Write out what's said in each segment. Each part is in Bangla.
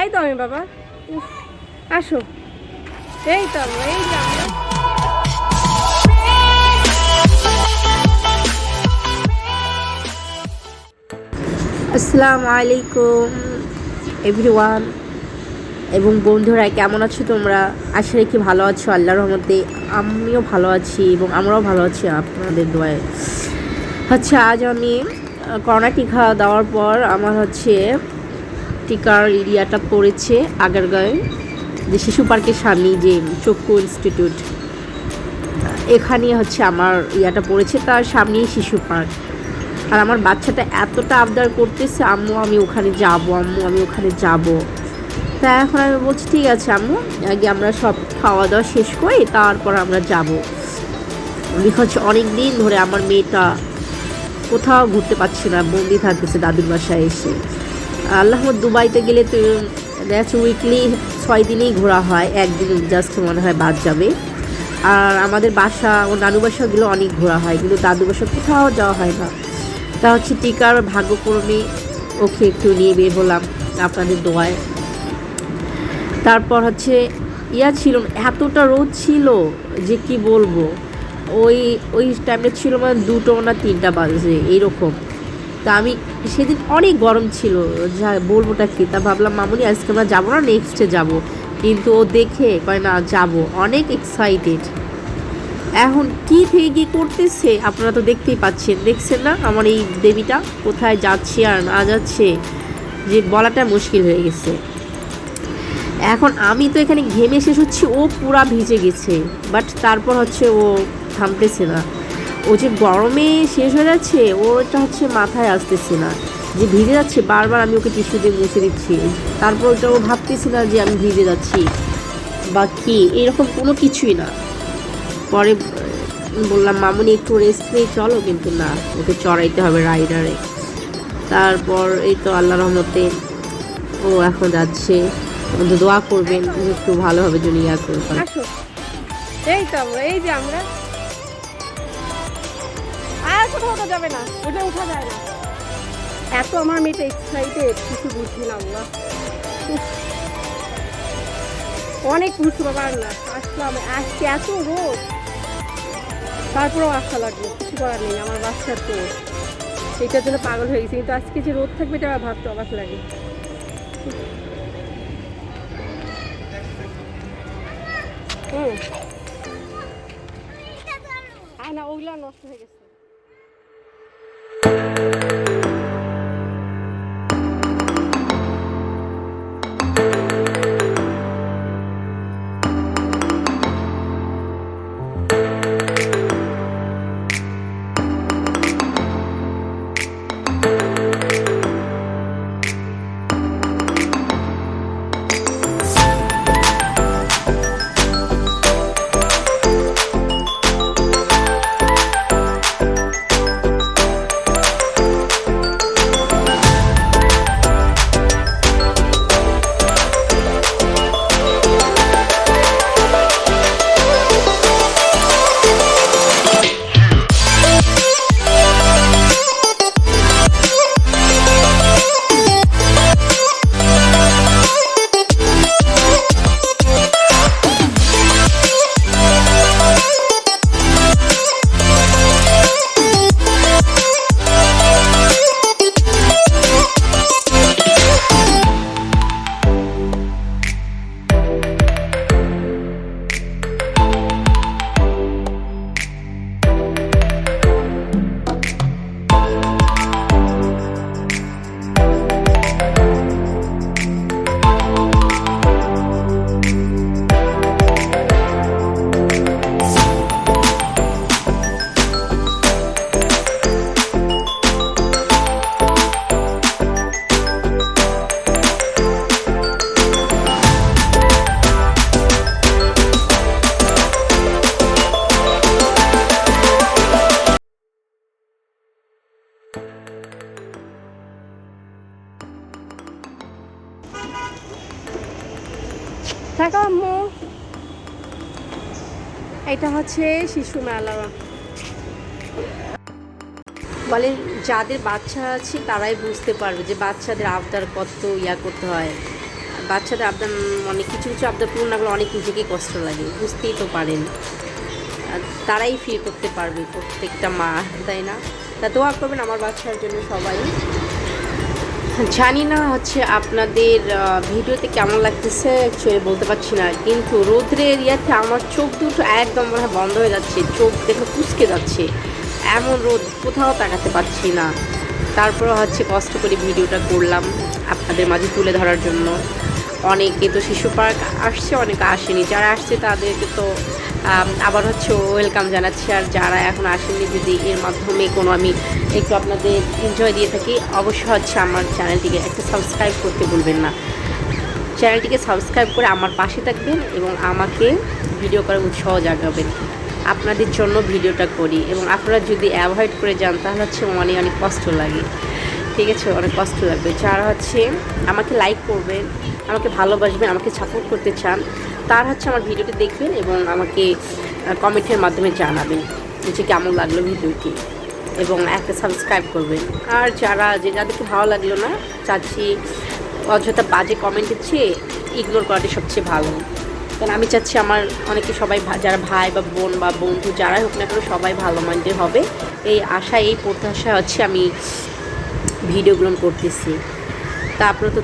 এই তো আমি, বাবা। আসো। এই তো এই আমরা। আসসালামু আলাইকুম, এভরিওয়ান। এবং বন্ধুরা, কেমন আছো তোমরা? আশা রাখি ভালো আছো, আল্লাহর রহমতে। আমিও ভালো আছি এবং আমরাও ভালো আছি আপনাদের দোয়ায়। আচ্ছা আজ আমি করোনা টিকা দেওয়ার পর আমার হচ্ছে টিকার এরিয়াটা পড়েছে আগারগাঁয়ে যে শিশু পার্কের সামনে যে চক্ষু ইনস্টিটিউট এখানে হচ্ছে আমার ইয়াটা পড়েছে তার সামনেই শিশু পার্ক। আর আমার বাচ্চাটা এতটা আবদার করতেছে, আম্মু, আমি ওখানে যাব, আম্মু, আমি ওখানে যাব। তা এখন আমি বলছি, ঠিক আছে, আম্মু, আগে আমরা সব খাওয়া দাওয়া শেষ করে তারপর আমরা যাব। বিকজ অনেক দিন ধরে আমার মেয়েটা কোথাও ঘুরতে পারছে না, বন্দি থাকতেছে দাদুর বাসায় এসে। আল্লাহ দুবাইতে গেলে তো দেখা উইকলি ছয় দিনেই ঘোরা হয়, একদিন জাস্ট মনে হয় বাদ যাবে। আর আমাদের বাসা ও নানু বাসাগুলো অনেক ঘোরা হয়, কিন্তু দাদু বাসা কোথাও যাওয়া হয় না। তা হচ্ছে টিকার ভাগ্যক্রমে ওকে একটু নিয়ে বের হলাম আপনাদের দোয়ায়। তারপর হচ্ছে ইয়া ছিল, এতটা রোদ ছিল যে কি বলব? ওই ওই টাইমটা ছিল মানে দুটো না তিনটা বাজে, এইরকম। তা আমি সেদিন অনেক গরম ছিল, যা বলবোটা কি? তা ভাবলাম, মামুনি, আজকে আমরা যাব না নেক্সটে যাব। কিন্তু ও দেখে কয়, না, যাব। অনেক এক্সাইটেড এখন কি থেকে কি করতেছে, আপনারা তো দেখতেই পাচ্ছেন। দেখছেন না আমার এই দেবীটা কোথায় যাচ্ছে আর না যাচ্ছে, যে বলাটা মুশকিল হয়ে গেছে। এখন আমি তো এখানে ঘেমে শেষ হচ্ছি ও পুরা ভিজে গেছে বাট তারপর হচ্ছে ও থামতেছে না। ও যে গরমে শেষ হয়ে যাচ্ছে, ওটা হচ্ছে মাথায় আসতেছে না। যে ভিজে যাচ্ছে, বারবার আমি ওকে টিস্যু দিয়ে মুছে দিচ্ছি। তারপর ওটা ও ভাবতেছি না যে আমি ভিজে যাচ্ছি বা কি, এরকম কোনো কিছুই না। পরে বললাম, মামুনি, একটু রেস্ট নিয়ে চলো, কিন্তু না, ওকে চড়াইতে হবে রাইডারে। তারপর এই তো আল্লাহ রহমতে ও এখন যাচ্ছে। দোয়া করবেন, একটু ভালোভাবে জন্য ইয়া করবেন এই তো এই যে আমরা। আর কোথাও যাবে না। ওটা উঠা যায় না। এত আমার মেয়েটা এক্সাইটেড কিছু বুঝি না। আল্লাহ অনেক বাবা আর না আসলাম আজকে এত রোদ। তারপরেও আসা লাগল কিছু করার নেই আমার বাচ্চার তো। এটার জন্য পাগল হয়ে গেছে কিন্তু আজকে যে রোদ থাকবে এটা আমার ভাবতে অবাক লাগে। হুম। না ওগুলো নষ্ট হয়ে গেছে। থাকো আম্মু এটা হচ্ছে শিশু মেলা। বলেন যাদের বাচ্চা আছে, তারাই বুঝতে পারবে যে বাচ্চাদের আবদার কত ইয়া করতে হয়। বাচ্চাদের আবদার মানে কিছু কিছু আবদার পূরণ না করলে অনেক নিজেকেই কষ্ট লাগে, বুঝতেই তো পারেন। তারাই ফিল করতে পারবে প্রত্যেকটা মা, তাই না? তা দোয়া করবেন আমার বাচ্চার জন্য সবাই। জানি না হচ্ছে আপনাদের ভিডিওতে কেমন লাগতেছে অ্যাকচুয়ালি বলতে পারছি না। কিন্তু রোদ্রের ইয়াতে আমার চোখ দুটো একদম মনে বন্ধ হয়ে যাচ্ছে, চোখ দেখে কুচকে যাচ্ছে। এমন রোদ, কোথাও তাকাতে পারছি না। তারপর হচ্ছে কষ্ট করে ভিডিওটা করলাম আপনাদের মাঝে তুলে ধরার জন্য। অনেকে তো শিশু পার্ক আসছে, অনেকে আসেনি। যারা আসছে তাদেরকে তো আবার হচ্ছে ওয়েলকাম জানাচ্ছি। আর যারা এখন আসেনি যদি এর মাধ্যমে কোনো আমি একটু আপনাদের এনজয় দিয়ে থাকি, অবশ্যই হচ্ছে আমার চ্যানেলটিকে একটা সাবস্ক্রাইব করতে ভুলবেন না। চ্যানেলটিকে সাবস্ক্রাইব করে আমার পাশে থাকবেন এবং আমাকে ভিডিও করার উৎসাহ জাগাবেন। আপনাদের জন্য ভিডিওটা করি এবং আপনারা যদি অ্যাভয়েড করে যান, তাহলে হচ্ছে মনে অনেক কষ্ট লাগে। ঠিক আছে, অনেক কষ্ট লাগবে। যারা হচ্ছে আমাকে লাইক করবেন, আমাকে ভালোবাসবেন, আমাকে সাপোর্ট করতে চান, তার হচ্ছে আমার ভিডিওটি দেখবেন এবং আমাকে কমেন্টের মাধ্যমে জানাবেন যে কেমন লাগল ভিডিওটি এবং একটা সাবস্ক্রাইব করবেন। আর যারা, যে যাদেরকে ভালো লাগল না, চাচ্ছি অযথা বাজে কমেন্ট দিচ্ছে ইগনোর করাটাই সবচেয়ে ভালো। কারণ আমি চাচ্ছি আমার অনেকে সবাই যারা ভাই বা বোন বা বন্ধু, যারাই হোক না কেন সবাই ভালো মাইন্ডের হবে। এই আশা, এই প্রত্যাশা হচ্ছে আমি ভিডিওগুলো করতেছি। তা আপনারা তো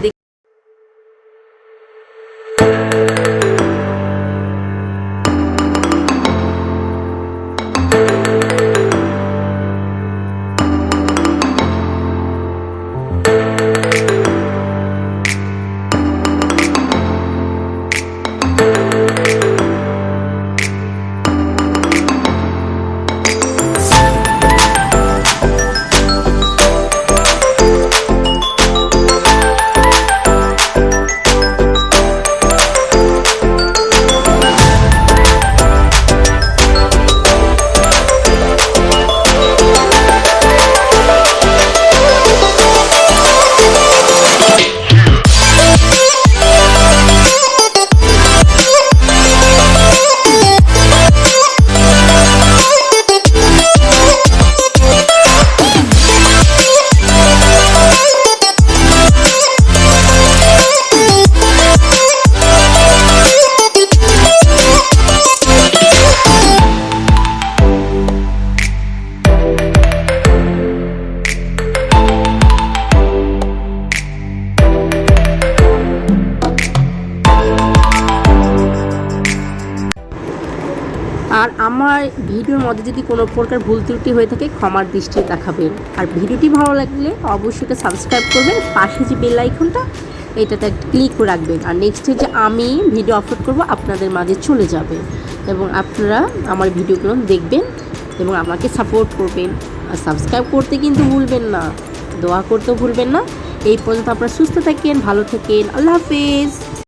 আমার ভিডিওর মধ্যে যদি কোনো প্রকার ভুল ত্রুটি হয়ে থাকে, ক্ষমার দৃষ্টি দেখাবেন। আর ভিডিওটি ভালো লাগলে অবশ্যই এটা সাবস্ক্রাইব করবেন, পাশে যে বেল আইকনটা এটাতে ক্লিক করে রাখবেন। আর নেক্সটে যে আমি ভিডিও আপলোড করব, আপনাদের মাঝে চলে যাবে। এবং আপনারা আমার ভিডিওগুলো দেখবেন এবং আমাকে সাপোর্ট করবেন। আর সাবস্ক্রাইব করতে কিন্তু ভুলবেন না। দোয়া করতেও ভুলবেন না। এই পর্যন্ত আপনারা সুস্থ থাকেন, ভালো থাকেন। আল্লাহ হাফেজ।